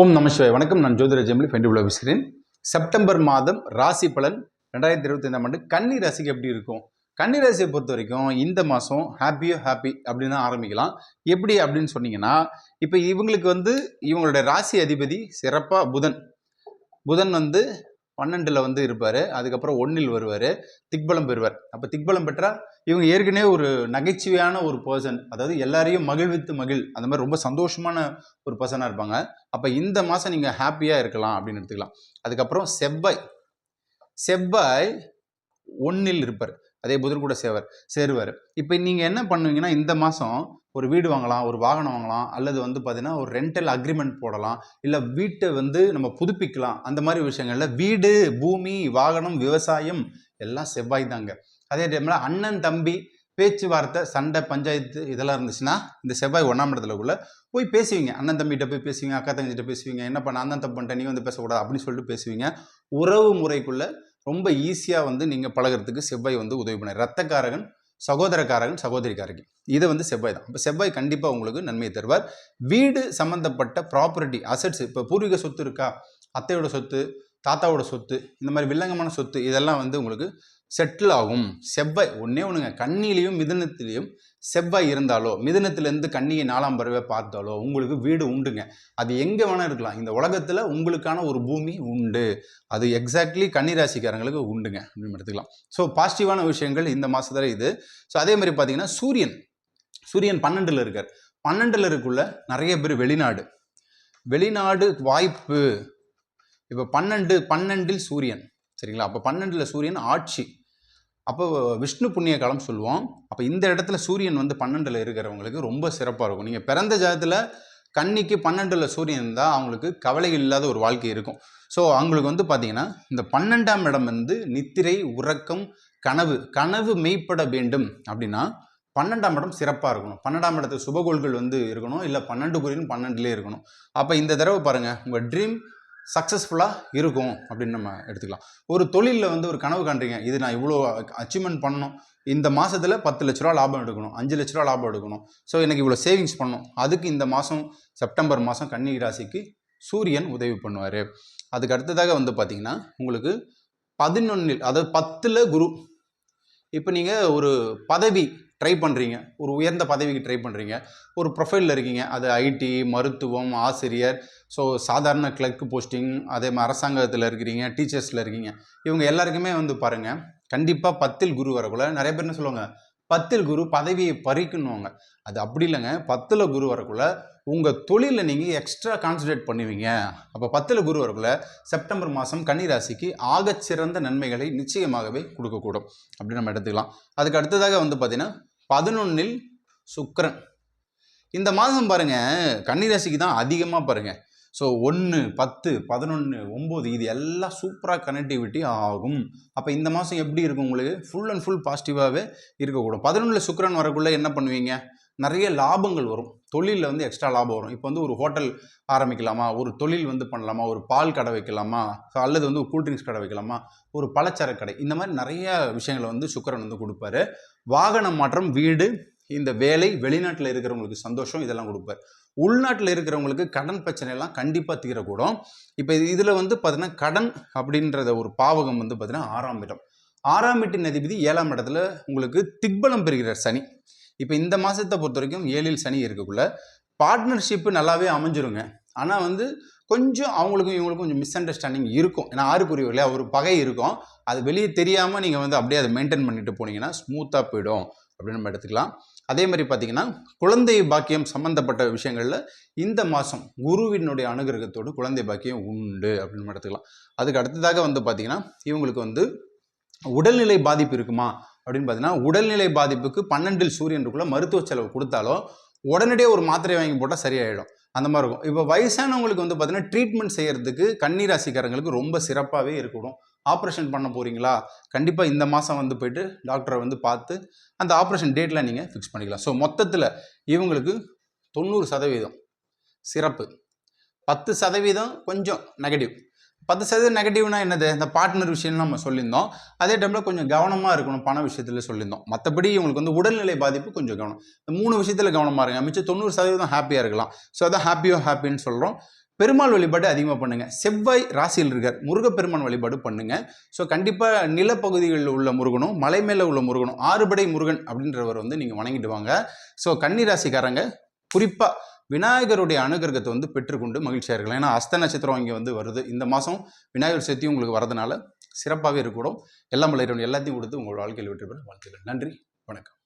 ஓம் நமசிவாய் வணக்கம். நான் ஜோதிர ஜெமிலி ஃபெண்டிபுல பேசுகிறேன் செப்டம்பர் மாதம் ராசி பலன் ரெண்டாயிரத்தி இருபத்தி ஐந்தாம் ஆண்டு கன்னி ராசிக்கு எப்படி இருக்கும்? கன்னி ராசியை பொறுத்த வரைக்கும் இந்த மாதம் ஹாப்பியோ ஹாப்பி அப்படின்னு ஆரம்பிக்கலாம். எப்படி அப்படின்னு சொன்னீங்கன்னா இப்போ இவங்களுக்கு வந்து இவங்களுடைய ராசி அதிபதி சிறப்பாக புதன். புதன் வந்து பன்னெண்டில் வந்து இருப்பார். அதுக்கப்புறம் ஒன்றில் வருவார். திக்பலம் பெறுவார். அப்போ திக்பலம் பெற்றால் இவங்க ஏற்கனவே ஒரு நகைச்சுவையான ஒரு பர்சன் அதாவது எல்லாரையும் மகிழ்வித்து மகிழ். அந்த மாதிரி ரொம்ப சந்தோஷமான ஒரு பர்சனாக இருப்பாங்க. அப்போ இந்த மாதம் நீங்கள் ஹாப்பியாக இருக்கலாம் அப்படின்னு எடுத்துக்கலாம். அதுக்கப்புறம் செவ்வாய். செவ்வாய் ஒன்றில் இருப்பார். அதே புதன் கூட சேவர் சேருவார். இப்போ நீங்கள் என்ன பண்ணுவீங்கன்னா இந்த மாதம் ஒரு வீடு வாங்கலாம் ஒரு வாகனம் வாங்கலாம் அல்லது வந்து பார்த்தீங்கன்னா ஒரு ரெண்டல் அக்ரிமெண்ட் போடலாம் இல்லை வீட்டை வந்து நம்ம புதுப்பிக்கலாம் அந்த மாதிரி விஷயங்கள்ல வீடு பூமி வாகனம் விவசாயம் எல்லாம் செவ்வாய் தாங்க அதே டைமில் அண்ணன் தம்பி பேச்சுவார்த்தை சண்டை பஞ்சாயத்து இதெல்லாம் இருந்துச்சுன்னா இந்த செவ்வாய் ஒன்றாம் இடத்துலக்குள்ள போய் பேசுவீங்க. அண்ணன் தம்பிகிட்ட போய் பேசுவீங்க அக்கா தங்கச்சிட்ட பேசுவீங்க என்ன பண்ண அண்ணன் தப்பு பண்ணிட்டேன் நீ வந்து பேசக்கூடாது அப்படின்னு சொல்லிட்டு பேசுவீங்க. உறவு முறைக்குள்ளே ரொம்ப ஈஸியாக வந்து நீங்கள் பழகுறதுக்கு செவ்வாய் வந்து உதவி பண்ண ரத்தக்காரகன் சகோதரக்காரர்கள் சகோதரிக்காரர்கள் இது வந்து செவ்வாய் தான். இப்போ செவ்வாய் கண்டிப்பாக உங்களுக்கு நன்மையை தருவார். வீடு சம்மந்தப்பட்ட ப்ராப்பர்ட்டி அசட்ஸ் இப்போ பூர்வீக சொத்து இருக்கா? அத்தையோட சொத்து தாத்தாவோட சொத்து இந்த மாதிரி வில்லங்கமான சொத்து இதெல்லாம் வந்து உங்களுக்கு செட்டில் ஆகும். செவ்வாய் ஒன்றே ஒன்றுங்க கண்ணிலையும் மிதனத்திலையும் செவ்வாய் இருந்தாலோ மிதனத்திலேருந்து கண்ணியை நாலாம் பறவை பார்த்தாலோ உங்களுக்கு வீடு உண்டுங்க. அது எங்கே வேணால் இருக்கலாம். இந்த உலகத்தில் உங்களுக்கான ஒரு பூமி உண்டு. அது எக்ஸாக்ட்லி கன்னிராசிக்காரங்களுக்கு உண்டுங்க. அப்படின்னு எடுத்துக்கலாம். ஸோ பாசிட்டிவான விஷயங்கள் இந்த மாதத்தில் இது. ஸோ அதே மாதிரி பார்த்தீங்கன்னா சூரியன். சூரியன் பன்னெண்டில் இருக்கார். பன்னெண்டில் இருக்குள்ள நிறைய பேர் வெளிநாடு. வெளிநாடு வாய்ப்பு. இப்போ பன்னெண்டு பன்னெண்டில் சூரியன். சரிங்களா? அப்போ பன்னெண்டில் சூரியன் ஆட்சி. அப்போ விஷ்ணு புண்ணிய காலம் சொல்லுவோம். அப்போ இந்த இடத்துல சூரியன் வந்து பன்னெண்டில் இருக்கிறவங்களுக்கு ரொம்ப சிறப்பாக இருக்கும். நீங்கள் பிறந்த ஜாதத்தில் கன்னிக்கு பன்னெண்டில் சூரியன் இருந்தால் அவங்களுக்கு கவலை இல்லாத ஒரு வாழ்க்கை இருக்கும். ஸோ அவங்களுக்கு வந்து பார்த்திங்கன்னா இந்த பன்னெண்டாம் இடம் வந்து நித்திரை உறக்கம் கனவு கனவு மெய்ப்பட வேண்டும் அப்படின்னா பன்னெண்டாம் இடம் சிறப்பாக இருக்கணும். பன்னெண்டாம் இடத்துல சுபகோள்கள் வந்து இருக்கணும். இல்லை பன்னெண்டு குறியும் பன்னெண்டுலேயே இருக்கணும். அப்போ இந்த தடவை பாருங்கள் உங்கள் ட்ரீம் சக்ஸஸ்ஃபுல்லாக இருக்கும் அப்படின்னு நம்ம எடுத்துக்கலாம். ஒரு தொழிலில் வந்து ஒரு கனவு காண்றீங்க. இது நான் இவ்வளோ அச்சீவ்மெண்ட் பண்ணணும். இந்த மாதத்தில் பத்து லட்ச ரூபா லாபம் எடுக்கணும். அஞ்சு லட்ச ரூபா லாபம் எடுக்கணும். ஸோ எனக்கு இவ்வளோ சேவிங்ஸ் பண்ணணும். அதுக்கு இந்த மாதம் செப்டம்பர் மாதம் கன்னி ராசிக்கு சூரியன் உதவி பண்ணுவார். அதுக்கு அடுத்ததாக வந்து பார்த்திங்கன்னா உங்களுக்கு பதினொன்றில் அதாவது பத்தில் குரு. இப்போ நீங்கள் ஒரு பதவி ட்ரை பண்ணுறீங்க ஒரு உயர்ந்த பதவிக்கு ட்ரை பண்ணுறீங்க ஒரு ப்ரொஃபைலில் இருக்கீங்க. அது ஐடி மருத்துவம் ஆசிரியர் ஸோ சாதாரண கிளர்க் போஸ்டிங் அதே மாதிரி அரசாங்கத்தில் இருக்கிறீங்க டீச்சர்ஸில் இருக்கீங்க இவங்க எல்லாருக்குமே வந்து பாருங்கள் கண்டிப்பாக பத்தில் குரு வரக்குள்ள நிறைய பேர் என்ன சொல்லுவாங்க பத்தில் குரு பதவியை பறிக்கணுவாங்க. அது அப்படி இல்லைங்க பத்தில் குரு வரக்குள்ள உங்கள் தொழிலில் நீங்கள் எக்ஸ்ட்ரா கான்சன்ட்ரேட் பண்ணுவீங்க. அப்போ பத்தில் குரு வரக்குள்ள செப்டம்பர் மாதம் கன்னிராசிக்கு ஆகச்சிறந்த நன்மைகளை நிச்சயமாகவே கொடுக்கக்கூடும். அப்படின்னு நம்ம எடுத்துக்கலாம். அதுக்கு அடுத்ததாக வந்து பார்த்திங்கன்னா பதினொன்னில் சுக்கரன். இந்த மாதம் பாருங்கள் கன்னிராசிக்கு தான் அதிகமாக பாருங்கள் ஸோ ஒன்று பத்து பதினொன்று ஒம்பது இது எல்லாம் சூப்பராக கனெக்டிவிட்டி ஆகும். அப்போ இந்த மாதம் எப்படி இருக்கும் உங்களுக்கு? ஃபுல் அண்ட் ஃபுல் பாசிட்டிவாகவே இருக்கக்கூடும். பதினொன்றில் சுக்கிரன் வரக்குள்ளே என்ன பண்ணுவீங்க? நிறைய லாபங்கள் வரும். தொழிலில் வந்து எக்ஸ்ட்ரா லாபம் வரும். இப்போ வந்து ஒரு ஹோட்டல் ஆரம்பிக்கலாமா? ஒரு தொழில் வந்து பண்ணலாமா? ஒரு பால் கடை வைக்கலாமா? அல்லது வந்து ஒரு கூல்ட்ரிங்க்ஸ் கடை வைக்கலாமா? ஒரு பலச்சரக்கு கடை. இந்த மாதிரி நிறைய விஷயங்களை வந்து சுக்கரன் வந்து கொடுப்பாரு. வாகன மாற்றம் வீடு இந்த வேலை வெளிநாட்டில் இருக்கிறவங்களுக்கு சந்தோஷம் இதெல்லாம் கொடுப்பார். உள்நாட்டில் இருக்கிறவங்களுக்கு கடன் பிரச்சனை எல்லாம் கண்டிப்பாக தீரக்கூடும். இப்போ இதில் வந்து பார்த்தீங்கன்னா கடன் அப்படின்றத ஒரு பாவகம் வந்து பார்த்தீங்கன்னா ஆறாம் இடம். ஆறாம் வீட்டின் அதிபதி ஏழாம் இடத்துல உங்களுக்கு திக்பலம் பெறுகிறார் சனி. இப்போ இந்த மாதத்தை பொறுத்த வரைக்கும் ஏழில் சனி இருக்கக்குள்ள பார்ட்னர்ஷிப்பு நல்லாவே அமைஞ்சிருங்க. ஆனால் வந்து கொஞ்சம் அவங்களுக்கும் இவங்களுக்கும் கொஞ்சம் மிஸ் அண்டர்ஸ்டாண்டிங் இருக்கும். ஏன்னா ஆறுக்குரிய இல்லையா ஒரு பகை இருக்கும். அது வெளியே தெரியாமல் நீங்கள் வந்து அப்படியே அதை மெயின்டைன் பண்ணிட்டு போனீங்கன்னா ஸ்மூத்தாக போயிடும். அப்படின்னு நம்ம எடுத்துக்கலாம். அதே மாதிரி பார்த்தீங்கன்னா குழந்தை பாக்கியம் சம்மந்தப்பட்ட விஷயங்களில் இந்த மாதம் குருவினுடைய அனுகிரகத்தோடு குழந்தை பாக்கியம் உண்டு அப்படின்னு எடுத்துக்கலாம். அதுக்கு அடுத்ததாக வந்து பார்த்தீங்கன்னா இவங்களுக்கு வந்து உடல்நிலை பாதிப்பு இருக்குமா? அப்படின்னு பார்த்தீங்கன்னா உடல்நிலை பாதிப்புக்கு பன்னெண்டில் சூரியனுக்குள்ள மருத்துவ செலவு கொடுத்தாலும் உடனடியே ஒரு மாத்திரை வாங்கி போட்டால் சரியாயிடும். அந்த மாதிரி இருக்கும். இப்போ வயசானவங்களுக்கு வந்து பார்த்தீங்கன்னா ட்ரீட்மெண்ட் செய்கிறதுக்கு கன்னிராசிக்காரங்களுக்கு ரொம்ப சிறப்பாகவே இருக்கணும். ஆப்ரேஷன் பண்ண போகிறீங்களா கண்டிப்பாக இந்த மாதம் வந்து போயிட்டு டாக்டரை வந்து பார்த்து அந்த ஆப்ரேஷன் டேட்டில் நீங்கள் ஃபிக்ஸ் பண்ணிக்கலாம். ஸோ மொத்தத்தில் இவங்களுக்கு தொண்ணூறு சதவீதம் சிறப்பு. பத்து சதவீதம் கொஞ்சம் நெகட்டிவ் பத்து சதவீதம் நெகட்டிவ்னா என்னது? இந்த பார்ட்னர் விஷயம் நம்ம சொல்லியிருந்தோம். அதே டைமில் கொஞ்சம் கவனமாக இருக்கணும் பண விஷயத்தில் சொல்லியிருந்தோம். மற்றபடி இவங்களுக்கு வந்து உடல்நிலை பாதிப்பு கொஞ்சம் கவனம். இந்த மூணு விஷயத்தில் கவனமாக இருங்க. மிச்சம் தொண்ணூறு சதவீதம் ஹாப்பியாக இருக்கலாம். ஸோ அதான் ஹாப்பியோ ஹாப்பின்னு சொல்கிறோம் பெருமாள் வழிபாடு அதிகமாக பண்ணுங்கள் செவ்வாய் ராசியில் இருக்கார். முருகப்பெருமான் வழிபாடு பண்ணுங்கள் ஸோ கண்டிப்பாக நிலப்பகுதிகளில் உள்ள முருகனும் மலை மேலே உள்ள முருகனும் ஆறுபடை முருகன் அப்படின்றவர் வந்து நீங்கள் வணங்கிட்டு வாங்க ஸோ கன்னி ராசிக்காரங்க குறிப்பாக விநாயகருடைய அனுகிரகத்தை வந்து பெற்றுக்கொண்டு மகிழ்ச்சியாக இருக்கலாம். ஏன்னா அஸ்த நட்சத்திரம் இங்கே வந்து வருது. இந்த மாதம் விநாயகர் சதுர்த்தி உங்களுக்கு வரதுனால சிறப்பாகவே இருக்கக்கூடும். எல்லாம் மலையிறவன் எல்லாத்தையும் கொடுத்து உங்கள் வாழ்க்கையில் வெற்றி பெற வாழ்த்துக்கள். நன்றி. வணக்கம்.